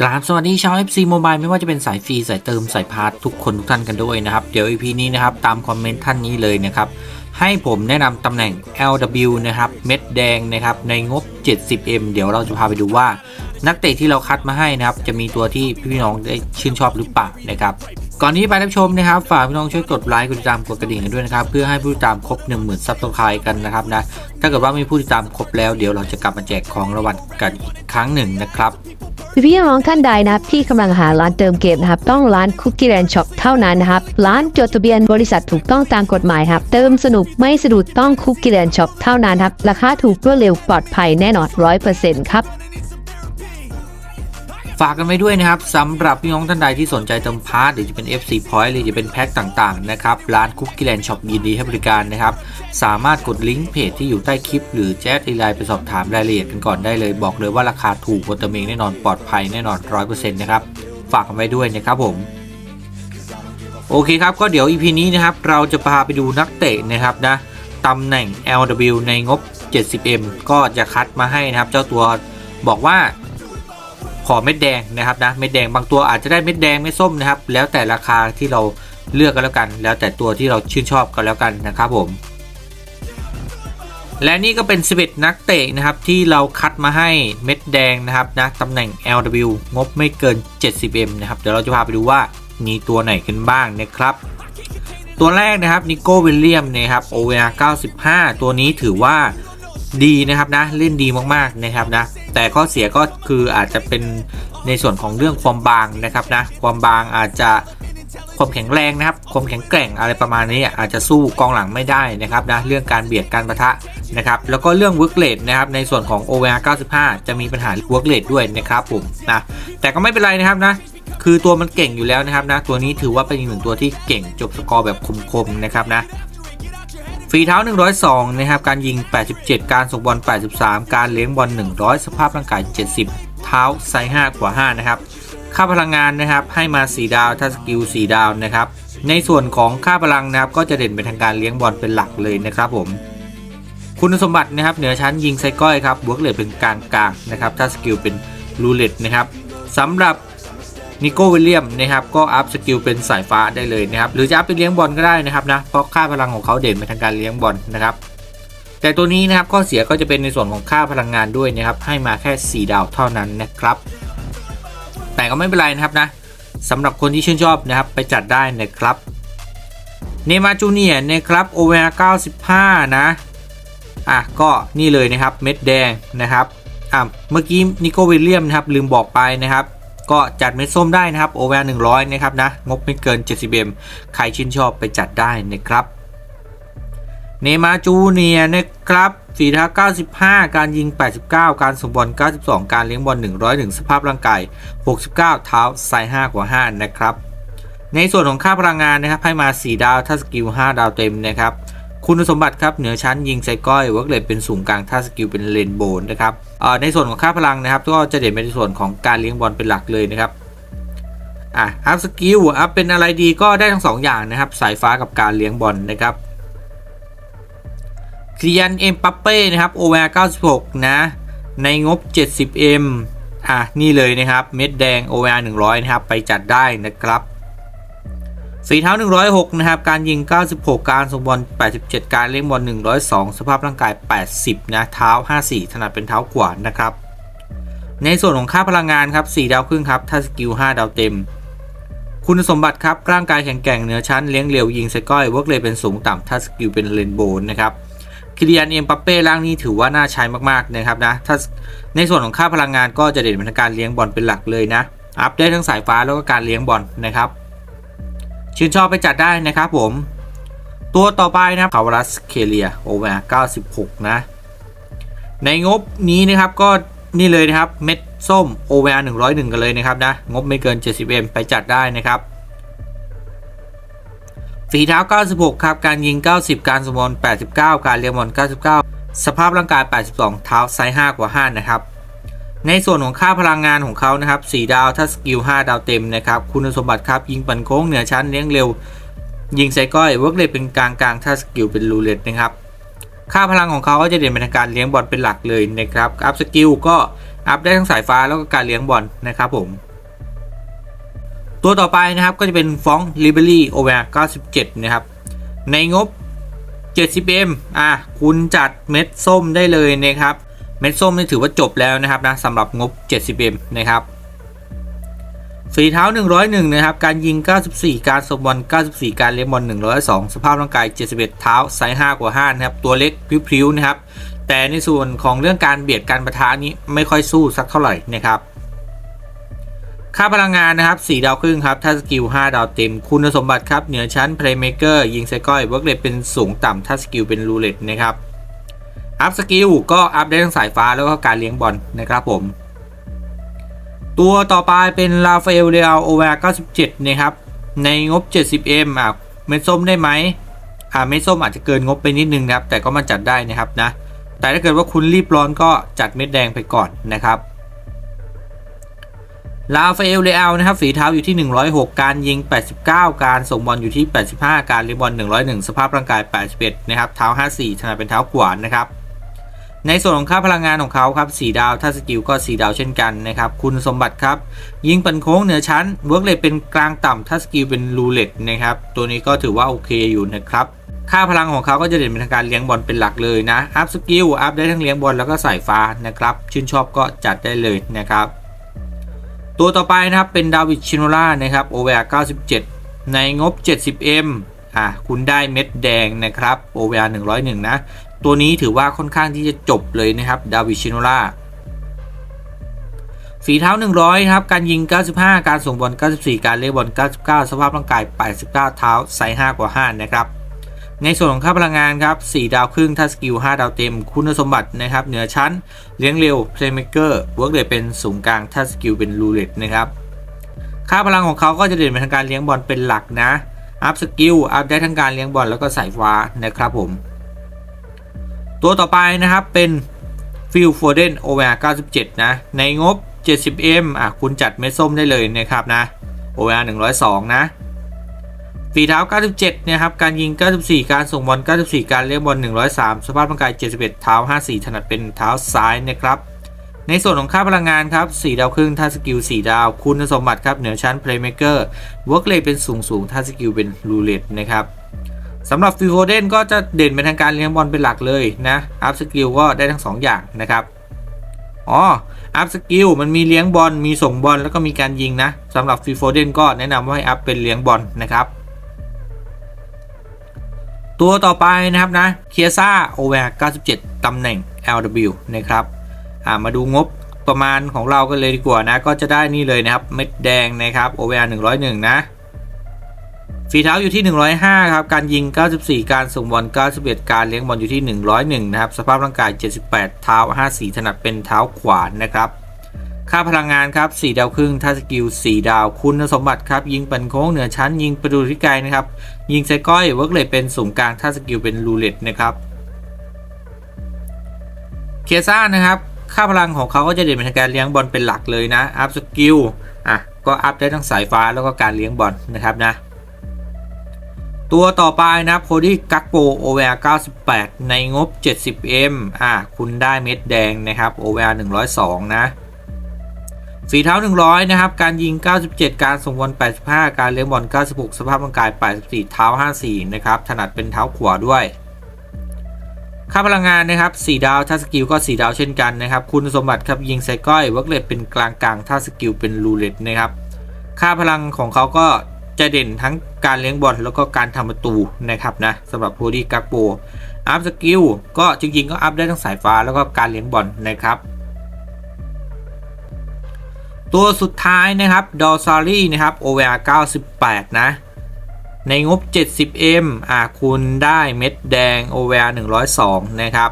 กราบสวัสดีชาว FC Mobile ไม่ว่าจะเป็นสายฟรีสายเติมสายพาร์ททุกคนทุกท่านกันด้วยนะครับ เดี๋ยว EP นี้นะครับ ตามคอมเมนต์ท่านนี้เลยนะครับ ให้ผมแนะนำตำแหน่ง LW นะครับ เม็ดแดงนะครับ ในงบ 70M เดี๋ยวเราจะพาไปดูว่า นักเตะที่เราคัดมาให้นะครับ จะมีตัวที่พี่น้องได้ชื่นชอบหรือเปล่านะครับ ก่อนที่ไปรับชมนะครับฝากพี่น้องช่วยกดไลค์กดติดตามกดกระดิ่งกันด้วยนะครับเพื่อให้ผู้ติดตามครบ10,000ซับสไครต์กันนะครับนะถ้าเกิดว่ามีผู้ติดตามครบแล้วเดี๋ยวเราจะกลับมาแจกของรางวัลกันอีกครั้งหนึ่งนะครับพี่น้องท่านใดนะครับที่กำลังหาร้านเติมเกมนะครับต้องร้านคุกกี้แลนด์ช็อปเท่านั้นนะครับร้านจดทะเบียนบริษัทถูกต้องตามกฎหมายครับเติมสนุกไม่สะดุดต้องคุกกี้แลนด์ช็อปเท่านั้นครับราคาถูกรวดเร็วปลอดภัยแน่นอนร้อยเปอร์เซ็นต์ครับ ฝากกันไว้ด้วยนะครับสำหรับพี่น้องท่านใดที่สนใจเติมพาร์ทหรือจะเป็น FC Point หรือจะเป็นแพ็คต่างๆนะครับร้านคุกกี้แลนด์ช็อปยินดีให้บริการนะครับสามารถกดลิงก์เพจที่อยู่ใต้คลิป หรือแจ้งไลน์ไปสอบถามรายละเอียดกันก่อนได้เลยบอกเลยว่าราคาถูกกว่าเติมเองแน่นอนปลอดภัยแน่นอน100%นะครับฝากกันไว้ด้วยนะครับผมโอเคครับ ก็เดี๋ยว EP นี้นะครับ เราจะพาไปดูนักเตะนะครับนะตำแหน่ง LW ในงบ 70M ก็จะคัดมาให้นะครับ เจ้าตัวบอกว่า ขอเม็ดแดงนะครับนะเม็ดแดงบางตัวอาจจะได้เม็ดแดงเม็ดส้มนะครับ แล้วแต่ราคาที่เราเลือกกันแล้วกัน แล้วแต่ตัวที่เราชื่นชอบกันแล้วกันนะครับผม และนี่ก็เป็น 11 นักเตะนะครับที่เราคัดมาให้เม็ดแดงนะครับนะตำแหน่ง LW งบไม่เกิน 70M นะครับ เดี๋ยวเราจะพาไปดูว่ามีตัวไหนกันบ้างนะครับตัวแรกนะครับนิโก้วิลเลียมนะครับ OVR 95 ตัวนี้ถือว่าดีนะครับนะเล่นดีมากๆนะครับนะ แต่ข้อเสียก็คืออาจจะเป็นในส่วนของเรื่องความบางนะครับนะความบางอาจจะความแข็งแรงนะครับความแข็งแกร่งอะไรประมาณนี้อาจจะสู้กองหลังไม่ได้นะครับนะเรื่องการเบียดการประทะนะครับแล้วก็เรื่อง work rate นะครับในส่วนของ OVR 95 จะมีปัญหา work rate ด้วยนะครับผมนะแต่ก็ไม่เป็นไรนะครับนะคือตัวมันเก่งอยู่แล้วนะครับนะตัวนี้ถือว่าเป็นหนึ่งตัวที่เก่งจบสกอร์แบบคมๆนะครับนะ ฝีเท้า 102 นะครับ การยิง 87 การส่งบอล 83 การเลี้ยงบอล 100 สภาพร่างกาย 70 เท้าไซส์5กว่า 5 นะครับ ค่าพลังงานนะครับให้มา 4 ดาว ถ้าสกิล 4 ดาวนะครับ ในส่วนของค่าพลังนะครับ ก็จะเด่นไปทางการเลี้ยงบอลเป็นหลักเลยนะครับผม คุณสมบัตินะครับเหนือชั้นยิงไซก้อยครับบวกเลทเป็นกลางกลางๆนะครับ ถ้าสกิลเป็นรูเลตนะครับสำหรับ นิโก้วิลเลียมนะครับก็อัพสกิลเป็นสายฟ้าได้เลยนะครับหรือจะอัพเป็นเลี้ยงบอลก็ได้นะครับนะเพราะค่าพลังของเขาเด่นไปทางการเลี้ยงบอลนะครับแต่ตัวนี้นะครับข้อเสียก็จะเป็นในส่วนของค่าพลังงานด้วยนะครับให้มาแค่ 4 ดาวเท่านั้นนะครับ แต่ก็ไม่เป็นไรนะครับนะสำหรับคนที่ชื่นชอบนะครับไปจัดได้นะครับเนมาจูเนียนะครับ OVR 95 นะอะก็นี่เลยนะครับเม็ดแดงนะครับอะเมื่อกี้นิโกวิลเลียมนะครับลืมบอกไปนะครับ ก็จัดเม็ดส้มได้นะครับโอเวอร์100นะครับนะงบไม่เกิน 70M ใครชื่นชอบไปจัดได้นะครับเนมาจูเนียนะครับฝีเท้า95 การยิง 89 การส่งบอล 92 การเลี้ยงบอล 101 สภาพร่างกาย 69 เท้าไซส์5กว่า 5 นะครับ ในส่วนของค่าพลังงานนะครับให้มา 4 ดาว ถ้าสกิล 5 ดาวเต็มนะครับ คุณสมบัติครับเหนือชั้นยิงไซก้อยเวิร์กเลทเป็นสูงกลางถ้าสกิลเป็นเลนโบนนะครับในส่วนของค่าพลังนะครับ ก็จะเด่นไปในส่วนของการเลี้ยงบอลเป็นหลักเลยนะครับอะอัพสกิลอัพเป็นอะไรดีก็ได้ทั้งสองอย่างนะครับ สายฟ้ากับการเลี้ยงบอลนะครับเคียนเอ็มปัปเป้นะครับโอเวอร์96 นะ ในงบ 70M อะ นี่เลยนะครับ เม็ดแดงโอเวอร์100 นะครับ ไปจัดได้นะครับ ฝีเท้า 106 นะครับ การยิง 96 การส่งบอล 87 การเลี้ยงบอล 102 สภาพร่างกาย 80 นะ เท้า 54 ถนัดเป็นเท้าขวานะครับ ในส่วนของค่าพลังงานครับ 4 ดาวครึ่งครับ ถ้าสกิล 5 ดาวเต็ม คุณสมบัติครับ ร่างกายแข็งแกร่งเหนือชั้น เลี้ยงเร็วยิงไซก้อยเวิร์กเลยเป็นสูงต่ำถ้าสกิลเป็นเลนโบนนะครับคิริยันเอ็มปัปเป้ร่างนี้ถือว่าน่าใช้มากๆนะครับนะ ถ้าในส่วนของค่าพลังงานก็จะเด่นเป็นการเลี้ยงบอลเป็นหลักเลยนะ อัพได้ทั้งสายฟ้าแล้วก็การเลี้ยงบอลนะครับ ชื่นชอบไปจัดได้นะครับผม ตัวต่อไปนะครับคาวรัสเคเลียโอเวอร์96 นะ ในงบนี้นะครับก็นี่เลยนะครับ เม็ดส้ม OVR 101 กันเลยนะครับนะ งบไม่เกิน 70M ไปจัดได้นะครับฝีเท้า 96 ครับ การยิง 90 การสมบอล89 การเลี้ยงบอล99 สภาพร่างกาย 82 เท้าไซส์5กว่า 5 นะครับ ในส่วนของค่าพลังงานของเขานะครับ4ดาวถ้าสกิล5ดาวเต็มนะครับ คุณสมบัติครับ ยิงปั่นโค้งเหนือชั้นเลี้ยงเร็ว ยิงไซก้อยเวิร์กเลยเป็นกลางกลางถ้าสกิลเป็นรูเลตนะครับ ค่าพลังของเขาก็จะเด่นไปทางการเลี้ยงบอลเป็นหลักเลยนะครับ อัพสกิลก็อัพได้ทั้งสายฟ้าแล้วก็การเลี้ยงบอลนะครับผม ตัวต่อไปนะครับก็จะเป็นฟองลิเบอรี่โอเวอร์97 นะครับ ในงบ 70M อะคุณจัดเม็ดส้มได้เลยนะครับ เม็ดส้มนี่ถือว่าจบแล้วนะครับนะสำหรับงบ 70M นะครับฝีเท้า 101 นะครับ การยิง 94 การส่งบอล 94 การเลี้ยงบอล 102 สภาพร่างกาย 71 เท้าไซส์5กว่า 5 นะครับ ตัวเล็กพริ้วๆ นะครับ แต่ในส่วนของเรื่องการเบียดการประทะนี้ไม่ค่อยสู้สักเท่าไหร่นะครับ ค่าพลังงานนะครับ 4 ดาวครึ่งครับ ถ้าสกิล 5 ดาวเต็ม คุณสมบัติครับ เหนือชั้น Playmaker ยิงไซก้อยเวิร์กเรทเป็นสูงต่ำถ้าสกิลเป็นรูเลตนะครับ อัพสกิลก็อัพได้ทั้งสายฟ้าแล้วก็การเลี้ยงบอลนะครับผม ตัวต่อไปเป็นลาฟาเอลเดลโอเวอร์97 นะครับ ในงบ 70M อะเม็ดส้มได้ไหมอ่าเม็ดส้มอาจจะเกินงบไปนิดนึงนะครับ แต่ก็มาจัดได้นะครับนะ แต่ถ้าเกิดว่าคุณรีบร้อนก็จัดเม็ดแดงไปก่อนนะครับลาฟาเอลเลอานะครับฝีเท้าอยู่ที่ 106 การยิง 89 การส่งบอลอยู่ที่ 85 การเลี้ยงบอล101 สภาพร่างกาย 81 นะครับ เท้า 54 ถนัดเป็นเท้าขวานนะครับ ในส่วนของค่าพลังงานของเขาครับ4ดาว ถ้าสกิลก็ 4 ดาวเช่นกันนะครับ คุณสมบัติครับ ยิงปันโค้งเหนือชั้น เวิร์กเลทเป็นกลางต่ำถ้าสกิลเป็นรูเล็ตนะครับ ตัวนี้ก็ถือว่าโอเคอยู่นะครับ ค่าพลังของเขาก็จะเด่นเป็นทางการเลี้ยงบอลเป็นหลักเลยนะ อัพสกิล อัพได้ทั้งเลี้ยงบอลแล้วก็สายฟ้านะครับ ชื่นชอบก็จัดได้เลยนะครับ ตัวต่อไปนะครับเป็นดาวิดชิโนล่านะครับ โอเวอร์97 ในงบ 70M อะคุณได้เม็ดแดงนะครับโอเวอร์101นะ ตัวนี้ถือว่าค่อนข้างที่จะจบเลยนะครับดาวิชิโนล่าฝีเท้า 100 ครับ การยิง 95 การส่งบอล 94 การเลี้ยงบอล 99 สภาพร่างกาย 89 เท้าไซส์5กว่า 5 นะครับ ในส่วนของค่าพลังงานครับ 4 ดาวครึ่ง ถ้าสกิล 5 ดาวเต็ม คุณสมบัตินะครับ เหนือชั้น เลี้ยงเร็ว Playmaker เวิร์กเดทเป็นสูงกลาง ถ้าสกิลเป็นรูเล็ตนะครับ ค่าพลังของเขาก็จะเด่นไปทางการเลี้ยงบอลเป็นหลักนะ อัพสกิลอัพได้ทั้งการเลี้ยงบอลแล้วก็สายฟ้านะครับผม ตัวต่อไปนะครับเป็นฟิลโฟเดนโอเวอร์97 นะ ในงบ 70M อะคุณจัดเม็ดส้มได้เลยนะครับนะโอเวอร์102 นะฝีเท้า 97 นะครับ การยิง 94 การส่งบอล 94 การเลี้ยงบอล 103 สภาพร่างกาย 71 เท้า 54 ถนัดเป็นเท้าซ้ายนะครับ ในส่วนของค่าพลังงานครับ 4 ดาวครึ่งถ้าสกิล 4 ดาว คุณสมบัติครับ เหนือชั้น Playmaker Work Rate เป็นสูงสูงถ้าสกิลเป็น Roulette นะครับสำหรับฟิโ o เดนก็จะเด่นไปทางการเลี้ยงบอลเป็นหลักเลยนะอัพสกิลก็ได้ทั้ง 2 อย่างนะครับ อ๋ออัพสกิลมันมีเลี้ยงบอลมีส่งบอลแล้วก็มีการยิงนะสำหรับฟิโ o เดนก็แนะนำว่าให้อัพเป็นเลี้ยงบอลนะครับตัวต่อไปนะครับนะเคียซ่าโอเวอร์97 ตำแหน่ง LW นะครับ อ่ามาดูงบประมาณของเรากันเลยดีกว่านะ ก็จะได้นี่เลยนะครับ เม็ดแดงนะครับโอเวอร์101 นะฝีเท้าอยู่ที่ 105 ครับ การยิง 94 การส่งบอล 91 การเลี้ยงบอลอยู่ที่ 101 นะครับ สภาพร่างกาย 78 เท้า 54 ถนัดเป็นเท้าขวานนะครับ ค่าพลังงานครับ 4 ดาวครึ่งถ้าสกิล 4 ดาว คุณสมบัติครับ ยิงปันโค้งเหนือชั้น ยิงประตูที่ไกลนะครับ ยิงไซก้อยเวิร์กเลยเป็นสูงกลางถ้าสกิลเป็นรูเล็ตนะครับ เคียซ่านะครับ ค่าพลังของเขาก็จะเด่นเป็นการเลี้ยงบอลเป็นหลักเลยนะ อัพสกิล อะ ก็อัพได้ทั้งสายฟ้าแล้วก็การเลี้ยงบอลนะครับนะ ตัวต่อไปนะโคดี้กักโปโอเวอร์98 ในงบ 70M อะ คุณได้เม็ดแดงนะครับโอเวอร์102 นะฝีเท้า 100 นะครับ การยิง 97 การส่งบอล85 การเลี้ยงบอล96 สภาพร่างกาย 84 เท้า 54 นะครับ ถนัดเป็นเท้าขวาด้วย ค่าพลังงานนะครับ4ดาวถ้าสกิลก็ 4 ดาวเช่นกันนะครับ คุณสมบัติครับยิงไซก้อยเวิร์กเลตเป็นกลางกลางถ้าสกิลเป็นรูเลตนะครับ ค่าพลังของเขาก็จะเด่นทั้งการเลี้ยงบอลแล้วก็การทำประตูนะครับนะสำหรับโพดีกักโปอัพสกิลก็จริงๆก็อัพได้ทั้งสายฟ้าแล้วก็การเลี้ยงบอลนะครับ ตัวสุดท้ายนะครับดอซารี่นะครับ OVR 98 นะ ในงบ 70M อะคุณได้เม็ดแดง OVR 102 นะครับ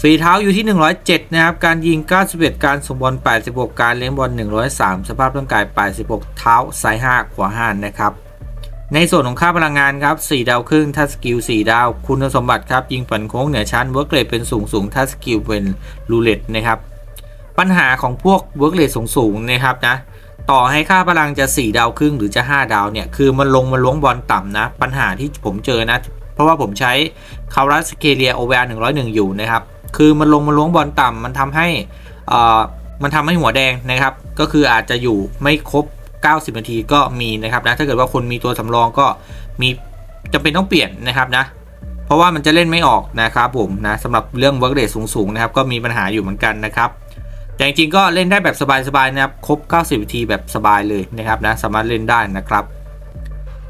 ฝีเท้าอยู่ที่ 107 นะครับ การยิง 91 การส่งบอล 86 การเลี้ยงบอล 103 สภาพร่างกาย 86 เท้าซ้าย 5 ขวา 5 นะครับ ในส่วนของค่าพลังงานครับ 4 ดาวครึ่งถ้าสกิล 4 ดาว คุณสมบัติครับ ยิงปั่นโค้งเหนือชั้น เวิร์กเรทเป็นสูงสูงถ้าสกิลเป็นรูเลตนะครับ ปัญหาของพวกเวิร์กเรทสูงๆนะครับนะ ต่อให้ค่าพลังจะ 4 ดาวครึ่งหรือจะ 5 ดาวเนี่ย คือมันลงมาล้วงบอลต่ำนะ ปัญหาที่ผมเจอนะ เพราะว่าผมใช้คารัสเคเลียโอเวอร์101อยหนึ่งอยู่นะครับ คือมันลงมาล้วงบอลต่ำมันทำให้อ่อมันทำให้หัวแดงนะครับ ก็คืออาจจะอยู่ไม่ครบ 90 นาทีก็มีนะครับนะ ถ้าเกิดว่าคนมีตัวสำรองก็มีจำเป็นต้องเปลี่ยนนะครับนะ เพราะว่ามันจะเล่นไม่ออกนะครับผมนะสำหรับเรื่องเวิร์กเดทสูงๆนะครับ ก็มีปัญหาอยู่เหมือนกันนะครับ แต่จริงๆก็เล่นได้แบบสบายๆนะครับ ครบ 90นาทีแบบสบายเลยนะครับนะ สามารถเล่นได้นะครับ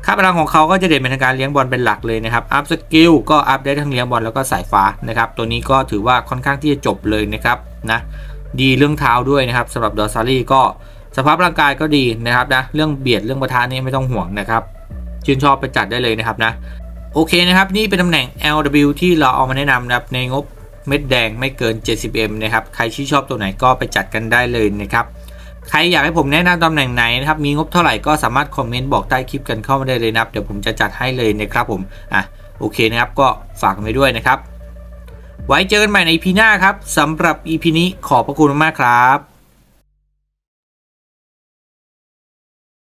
ค่าพลังของเขาก็จะเด่นเป็นทางการเลี้ยงบอลเป็นหลักเลยนะครับ อัพสกิลก็อัพได้ทั้งเลี้ยงบอลแล้วก็สายฟ้านะครับ ตัวนี้ก็ถือว่าค่อนข้างที่จะจบเลยนะครับนะ ดีเรื่องเท้าด้วยนะครับสำหรับดอซารี่ก็สภาพร่างกายก็ดีนะครับนะ เรื่องเบียดเรื่องประทานนี่ไม่ต้องห่วงนะครับชื่นชอบไปจัดได้เลยนะครับนะ โอเคนะครับ นี่เป็นตำแหน่ง LW ที่เราเอามาแนะนำนะครับในงบ เม็ดแดงไม่เกิน 70M นะครับ ใครที่ชอบตัวไหนก็ไปจัดกันได้เลยนะครับ ใครอยากให้ผมแนะนำตำแหน่งไหนนะครับ มีงบเท่าไหร่ก็สามารถคอมเมนต์บอกใต้คลิปกันเข้ามาได้เลยนะครับ เดี๋ยวผมจะจัดให้เลยนะครับผม อะ โอเคนะครับ ก็ฝากไว้ด้วยนะครับ ไว้เจอกันใหม่ใน EP หน้าครับสำหรับ EP นี้ขอบพระคุณมากครับ